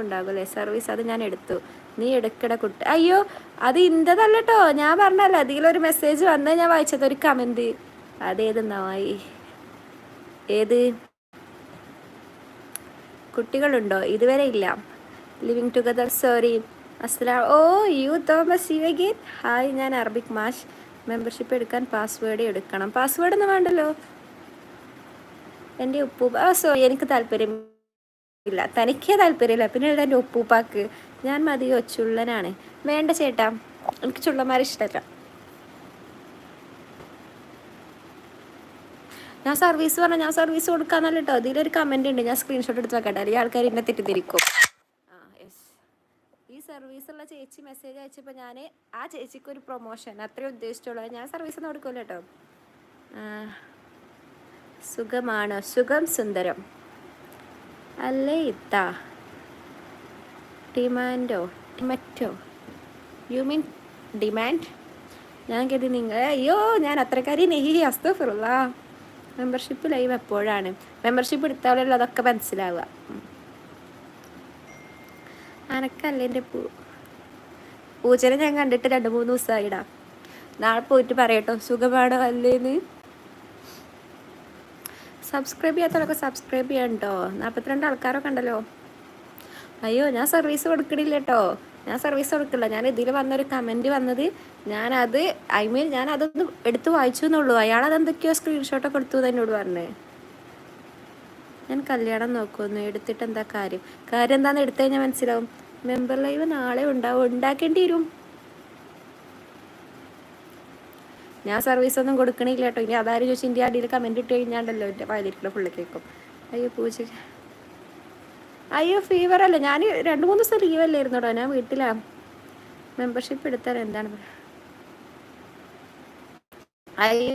ഉണ്ടാകുമല്ലേ service അത് ഞാൻ എടുത്തു. നീ എടുക്കട കുട്ടി. അയ്യോ അത് ഇന്റെതല്ല കേട്ടോ ഞാൻ പറഞ്ഞല്ലോ അതിലൊരു മെസ്സേജ് വന്നത് ഞാൻ വായിച്ചത് ഒരു കമന്റ് അതേത് നായി? ഏത്? കുട്ടികളുണ്ടോ? ഇതുവരെ ഇല്ല. Living together sorry Asla oh you Thomas you again hi ഞാൻ അറബിക് മാഷ്. മെമ്പർഷിപ്പ് എടുക്കാൻ പാസ്വേഡ് എടുക്കണം. പാസ്വേഡ് ഒന്നും വേണ്ടല്ലോ. എന്റെ ഉപ്പു സോറി എനിക്ക് താല്പര്യം ഇല്ല തനിക്കേ താല്പര്യമില്ല. പിന്നെ എന്റെ ഉപ്പൂപ്പാക്ക്. ഞാൻ മതിയോ ചുള്ളനാണ് വേണ്ട ചേട്ടാ എനിക്ക് ചുള്ളന്മാരെ ഇഷ്ടമല്ല ഞാൻ സർവീസ് പറഞ്ഞാൽ ഞാൻ സർവീസ് കൊടുക്കാന്നല്ല കേട്ടോ ഇതിലൊരു കമന്റ് ഉണ്ട്. ഞാൻ സ്ക്രീൻഷോട്ട് എടുത്ത് വെക്കട്ടെ. അല്ലെങ്കിൽ ആൾക്കാർ എന്നെ തെറ്റിദ്ധരിക്കും. ആ യെസ് ഈ സർവീസുള്ള ചേച്ചി മെസ്സേജ് അയച്ചപ്പോൾ ഞാൻ ആ ചേച്ചിക്ക് ഒരു പ്രൊമോഷൻ അത്രേ ഉദ്ദേശിച്ചുള്ളൂ. ഞാൻ സർവീസ് ഒന്നും കൊടുക്കില്ല കേട്ടോ. സുഖമാണോ? സുഖം സുന്ദരം. അല്ലേ ഇത്ത ഡിമാൻഡോ ഡിമറ്റോ യു മീൻ ഡിമാൻഡ് ഞാൻ കരുതി നിങ്ങൾ അയ്യോ ഞാൻ അത്രക്കാരി നെഹി അസ്തഫിറുള്ള മെമ്പർഷിപ്പ് ലൈവ് എപ്പോഴാണ്? മെമ്പർഷിപ്പ് എടുത്താലുള്ള അതൊക്കെ മനസ്സിലാവുക. അനക്കല്ല എന്റെ പൂ. പൂച്ചനെ ഞാൻ കണ്ടിട്ട് രണ്ട് മൂന്ന് ദിവസമായിടാം നാളെ പോയിട്ട് പറയട്ടോ സുഖമാണോ അല്ലേന്ന്? സബ്സ്ക്രൈബ് ചെയ്യാത്തവരൊക്കെ സബ്സ്ക്രൈബ് ചെയ്യണ്ടോ? നാൽപ്പത്തിരണ്ട് ആൾക്കാരൊക്കെ ഉണ്ടല്ലോ. അയ്യോ ഞാൻ സർവീസ് കൊടുക്കണില്ല കേട്ടോ ഞാൻ സർവീസ് കൊടുക്കില്ല ഞാൻ ഇതിൽ വന്നൊരു കമന്റ് വന്നത് ഞാനത് ഐ മീൻ ഞാൻ അതൊന്ന് എടുത്ത് വായിച്ചു എന്നുള്ളൂ അയാൾ അതെന്തൊക്കെയോ സ്ക്രീൻഷോട്ടൊക്കെ എടുത്തു എന്ന് എന്നോട് പറഞ്ഞേ. ഞാൻ കല്യാണം നോക്കുമെന്ന് എടുത്തിട്ട് എന്താ കാര്യം? കാര്യം എന്താണെന്ന് എടുത്തു കഴിഞ്ഞാൽ മനസ്സിലാവും. മെമ്പർ ലൈവ് നാളെ ഉണ്ടാവും. ഉണ്ടാക്കേണ്ടി വരും. ഞാൻ സർവീസ് ഒന്നും കൊടുക്കണില്ല കേട്ടോ ഇനി അതാരും ചോദിച്ചു ഇന്ത്യ അടിയിൽ കമന്റ് ഇട്ട് കഴിഞ്ഞാണ്ടല്ലോ എന്റെ വയലിരിക്കുന്ന ഫുള്ള് കേൾക്കും അയ്യോ പൂച്ച. അയ്യോ ഫീവർ അല്ല? ഞാൻ രണ്ട് മൂന്ന് ദിവസം ലീവ് അല്ലായിരുന്നു ഞാൻ വീട്ടിലാ. മെമ്പർഷിപ്പ് എടുത്താൽ എന്താണ്? അയ്യോ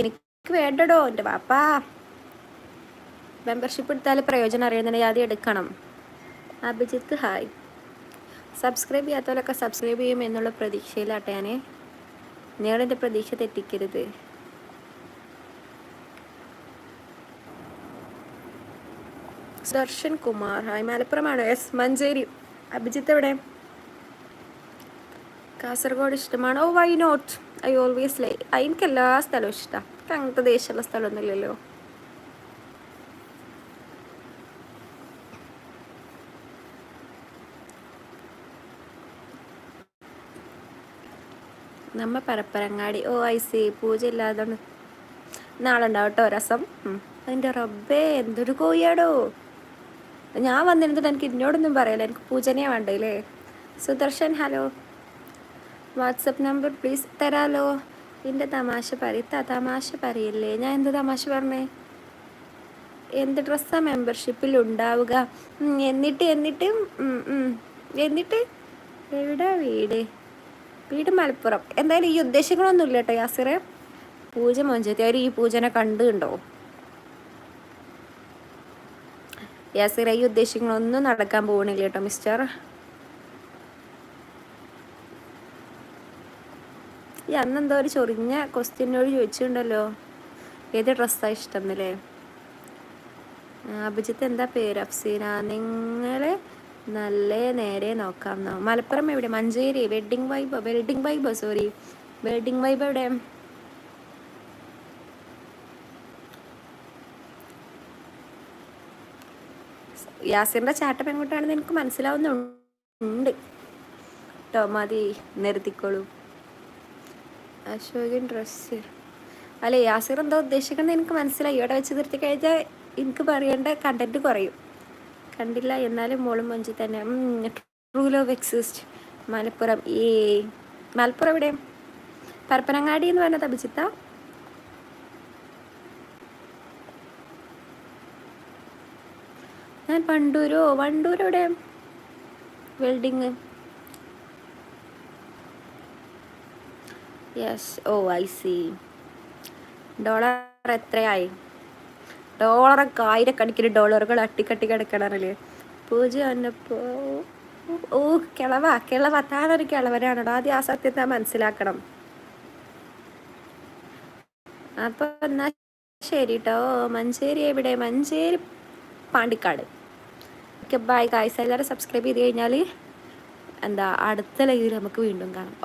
എനിക്ക് വേണ്ടടോ എന്റെ പാപ്പാ മെമ്പർഷിപ്പ് എടുത്താൽ പ്രയോജനം അറിയുന്നുണ്ടെങ്കിൽ ആദ്യം എടുക്കണം. അഭിജിത്ത് ഹായ് സബ്സ്ക്രൈബ് ചെയ്യാത്തവരൊക്കെ സബ്സ്ക്രൈബ് ചെയ്യും എന്നുള്ള പ്രതീക്ഷയിലാട്ടെ ഞാൻ നിങ്ങളെന്റെ പ്രതീക്ഷ തെറ്റിക്കരുത്. ദർശൻ കുമാർ ഹായ് മലപ്പുറമാണ്. എസ് മഞ്ചേരി. അഭിജിത്ത് എവിടെ? കാസർഗോഡ് ഇഷ്ടമാണ്. ഓ why not I always lie എനിക്ക് എല്ലാ സ്ഥലവും ഇഷ്ടമാണ് അങ്ങനത്തെ ദേശമുള്ള സ്ഥലമൊന്നുമില്ലല്ലോ. നമ്മ പരപ്പരങ്ങാടി. ഓ ഐ സി പൂജ ഇല്ലാതെ നാളെ ഉണ്ടാവും കേട്ടോ രസം. അതിന്റെ റബ്ബേ എന്തൊരു കോയാടോ ഞാൻ വന്നിരുന്നിട്ട് എനിക്ക് എന്നോടൊന്നും പറയല്ല എനിക്ക് പൂജനേ വേണ്ടല്ലേ Sudarshan hello. WhatsApp number please തരാലോ. എന്റെ തമാശ പറയത്ത തമാശ പറയില്ലേ. ഞാൻ എന്ത് തമാശ പറഞ്ഞേ? എന്ത് ഡ്രസ്സാണ് മെമ്പർഷിപ്പിൽ ഉണ്ടാവുക? എന്നിട്ട് എന്നിട്ട്. എന്നിട്ട്? എവിടെ വീട്? വീട് മലപ്പുറം. എന്തായാലും ഈ ഉദ്ദേശങ്ങളൊന്നും ഇല്ല കേട്ടോ യാസിറെ. പൂജ മോഞ്ചേത്തി അവർ ഈ പൂജനെ കണ്ടുണ്ടോ യാസിറെ ഈ ഉദ്ദേശങ്ങളൊന്നും നടക്കാൻ പോകണില്ല കേട്ടോ മിസ്റ്റർ. ഈ അന്നെന്തോ ഒരു ചൊറിഞ്ഞ ക്വസ്റ്റ്യനോട് ചോദിച്ചിട്ടുണ്ടല്ലോ. ഏത് ഡ്രസ്സാണ് ഇഷ്ടം എന്നല്ലേ അഭിജിത്ത് എന്താ പേര്? അഫ്സീന. നിങ്ങളെ നല്ല നേരെ നോക്കാം മലപ്പുറം എവിടെ? Manjeri. Wedding vibe wedding vibe sorry wedding vibe എവിടെ? യാസിറിന്റെ ചാട്ട പെൺകുട്ടാണെന്ന് എനിക്ക് മനസ്സിലാവുന്നുണ്ട്. കേട്ടോ മതി നിർത്തിക്കോളൂ. അശോകൻ ഡ്രസ്സ് അല്ല യാസിർ എന്താ ഉദ്ദേശിക്കുന്നത് എനിക്ക് മനസ്സിലായി. ഇവിടെ വെച്ച് നിർത്തി കഴിഞ്ഞാൽ എനിക്ക് പറയേണ്ട കണ്ടന്റ് കുറയും. കണ്ടില്ല. എന്നാലും മോളും മഞ്ചി തന്നെ. True love exist Malappuram. ഏ മലപ്പുറം എവിടെ പരപ്പനങ്ങാടി എന്ന് പറഞ്ഞത് അഭിജിത്ത? ഞാൻ വണ്ടൂരോ? Wandoor welding yes oh I see dollar എത്രയായി? ഡോളറൊക്കെ ആയിരക്കണക്കിന് ഡോളറുകൾ അട്ടിക്കട്ടി കിടക്കണല്ലേ പൂജ വന്നപ്പോ ഓ കിളവ കിളവ താനൊരു കിളവനാണോ ആദ്യം ആ സത്യത്തെ മനസ്സിലാക്കണം. അപ്പൊ എന്നാ ശരി കേട്ടോ മഞ്ചേരി എവിടെ? മഞ്ചേരി പാണ്ടിക്കാട്. ബൈ ഗായ്സ് എല്ലാവരും സബ്സ്ക്രൈബ് ചെയ്ത് കഴിഞ്ഞാൽ എന്താ അടുത്ത ലൈവിൽ നമുക്ക് വീണ്ടും കാണാം.